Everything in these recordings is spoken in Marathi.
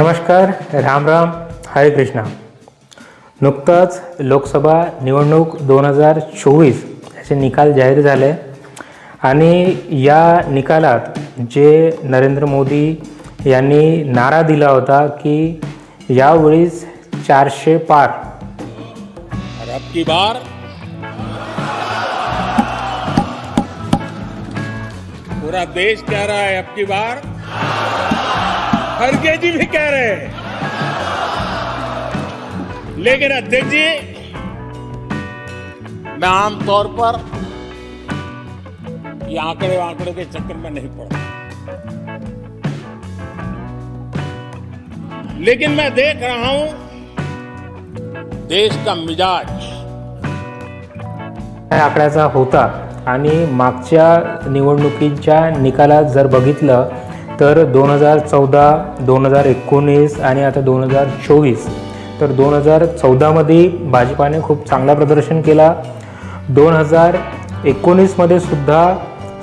नमस्कार राम राम हरे कृष्णा. नुकतंच लोकसभा निवडणूक दोन हजार चोवीस याचे निकाल जाहीर झाले आणि या निकालात जे नरेंद्र मोदी यांनी नारा दिला होता की यावेळीस चारशे पार. अब की बार? पूरा देश कह रहा है अब की बार? खड़गे जी भी कह रहे हैं। लेकिन अध्यक्ष जी मैं आमतौर पर ये आंकड़े आंकड़े के चक्कर में नहीं पड़ा लेकिन मैं देख रहा हूं देश का मिजाज। या आकड्याचा होता आणि मागच्या निवडणुकीच्या निकालात जर बघितलं तर दोन हजार चौदा दोन हजार एकोणीस आणि आता दोन हजार चोवीस. तर दोन हजार चौदामध्ये भाजपाने खूप चांगला प्रदर्शन केला. दोन हजार एकोणीसमध्ये सुद्धा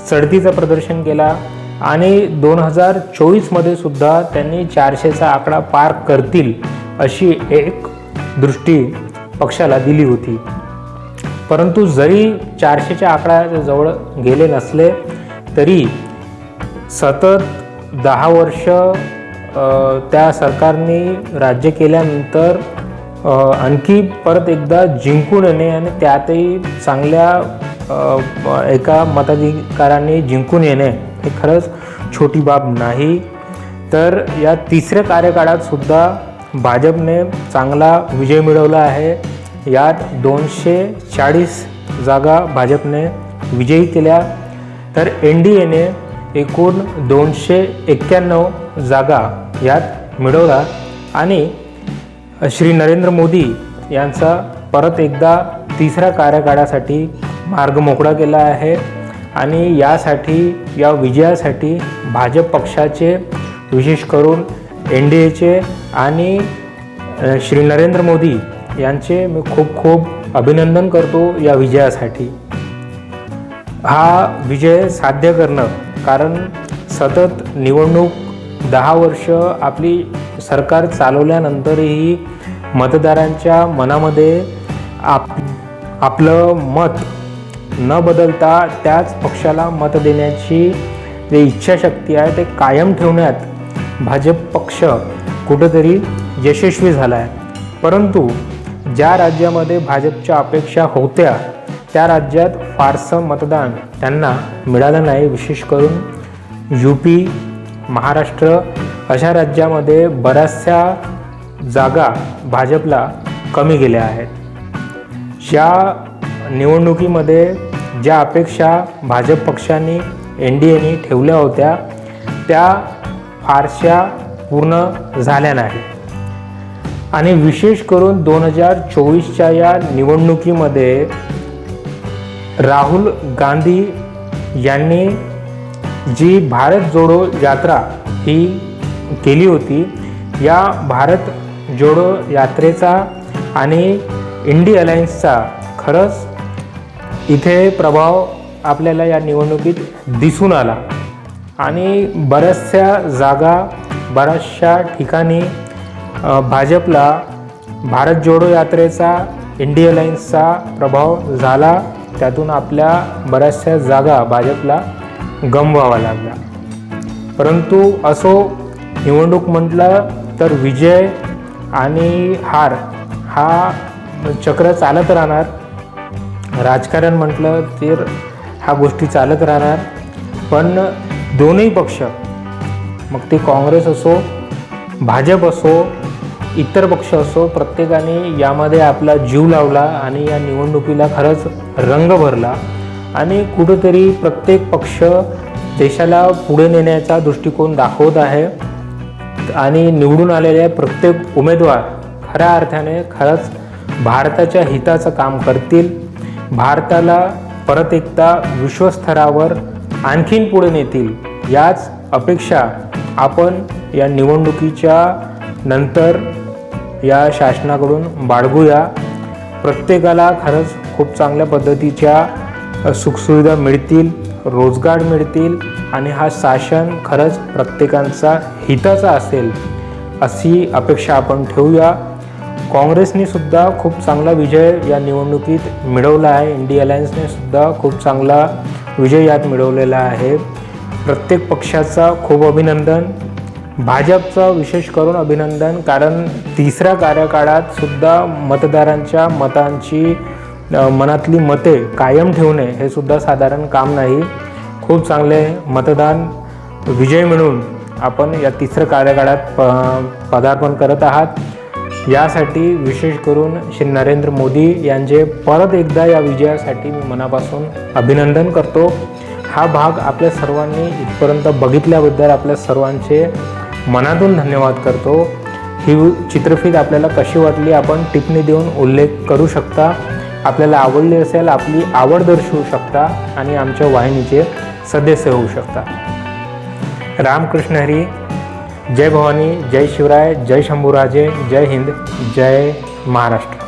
चढतीचं प्रदर्शन केला. आणि दोन हजार चोवीसमध्ये सुद्धा त्यांनी चारशेचा आकडा पार करतील अशी एक दृष्टी पक्षाला दिली होती. परंतु जरी चारशेच्या आकड्याच्या जवळ गेले नसले तरी सतत दहा वर्ष त्या सरकारने राज्य केल्यानंतर आणखी परत एकदा जिंकून येणे आणि त्यातही चांगल्या एका मताधिकाराने जिंकून येणे हे खरंच छोटी बाब नाही. तर या तिसऱ्या कार्यकाळात सुद्धा भाजपने चांगला विजय मिळवला आहे. यात दोनशे चाळीस जागा भाजपने विजयी केल्या. तर एन डी एने एकूण दोनशे एक्क्याण्णव जागा यात मिळवला. आणि श्री नरेंद्र मोदी यांचा परत एकदा तिसऱ्या कार्यकाळासाठी मार्ग मोकळा केला आहे. आणि यासाठी या विजयासाठी भाजप पक्षाचे विशेष करून एन डी एचे आणि श्री नरेंद्र मोदी यांचे मी खूप खूप अभिनंदन करतो या विजयासाठी. हा विजय साध्य करणं कारण सतत निवडणूक दहा वर्ष आपली सरकार चालवल्यानंतरही मतदारांच्या मनामध्ये आप आपलं मत न बदलता त्याच पक्षाला मत देण्याची जे इच्छाशक्ती आहे ते कायम ठेवण्यात भाजप पक्ष कुठंतरी यशस्वी झाला आहे परंतु ज्या राज्यामध्ये भाजपच्या अपेक्षा होत्या त्या राज्यात फारसं मतदान त्यांना मिळालं नाही. विशेष करून यू पी महाराष्ट्र अशा राज्यामध्ये बऱ्याचशा जागा भाजपला कमी गेल्या आहेत. या निवडणुकीमध्ये ज्या अपेक्षा भाजप पक्षाने एन डी एने ठेवल्या होत्या त्या फारशा पूर्ण झाल्या नाही आणि विशेष करून दोन हजार चोवीसच्या या निवडणुकीमध्ये राहुल गांधी यांनी जी भारत जोडो यात्रा ही केली होती या भारत जोडो यात्रेचा आणि इंडी अलायन्सचा खरंच इथे प्रभाव आपल्याला या निवडणुकीत दिसून आला. आणि बऱ्याचशा जागा बऱ्याचशा ठिकाणी भाजपला भारत जोडो यात्रेचा इंडिया लाईन्सचा प्रभाव झाला. त्यातून आपल्या बऱ्याचशा जागा भाजपला गमवावा लागला परंतु असो निवडणूक म्हटलं तर विजय आणि हार हा चक्र चालत राहणार. राजकारण म्हटलं तर ह्या गोष्टी चालत राहणार. पण दोन्ही पक्ष मग ते काँग्रेस असो भाजप असो इतर पक्ष असो प्रत्येकाने यामध्ये आपला जीव लावला आणि या निवडणुकीला खरंच रंग भरला. आणि कुठंतरी प्रत्येक पक्ष देशाला पुढे नेण्याचा दृष्टिकोन दाखवत आहे. आणि निवडून आलेले प्रत्येक उमेदवार खऱ्या अर्थाने खरंच भारताच्या हिताचं काम करतील. भारताला परत एकदा विश्वस्तरावर आणखीन पुढे नेतील याच अपेक्षा आपण या निवडणुकीच्या नंतर या शासनाकडून बाळगूया. प्रत्येकाला खरंच खूप चांगल्या पद्धतीच्या सुखसुविधा मिळतील रोजगार मिळतील आणि हा शासन खरंच प्रत्येकांचा हिताचा असेल अशी अपेक्षा आपण ठेवूया. काँग्रेसने सुद्धा खूप चांगला विजय या निवडणुकीत मिळवला आहे. इंडिया अलायन्सने सुद्धा खूप चांगला विजय यात मिळवलेला आहे. प्रत्येक पक्षाचा खूप अभिनंदन. भाजपचं विशेष करून अभिनंदन कारण तिसऱ्या कार्यकाळात सुद्धा मतदारांच्या मतांची मनातली मते कायम ठेवणे हे सुद्धा साधारण काम नाही. खूप चांगले मतदान. विजय मिळून आपण या तिसऱ्या कार्यकाळात प पदार्पण करत आहात. यासाठी विशेष करून श्री नरेंद्र मोदी यांचे परत एकदा या विजयासाठी मी मनापासून अभिनंदन करतो. हा भाग आपल्या सर्वांनी इथपर्यंत बघितल्याबद्दल आपल्या सर्वांचे मनातून धन्यवाद करतो. ही चित्रफित आपल्याला कशी वाटली आपण टिप्पणी देऊन उल्लेख करू शकता. आपल्याला आवडली असेल आपली आवड दर्शवू शकता आणि आमच्या वाहिनीचे सदस्य होऊ शकता. रामकृष्ण हरी जय भवानी जय शिवराय जय शंभूराजे जय हिंद जय महाराष्ट्र.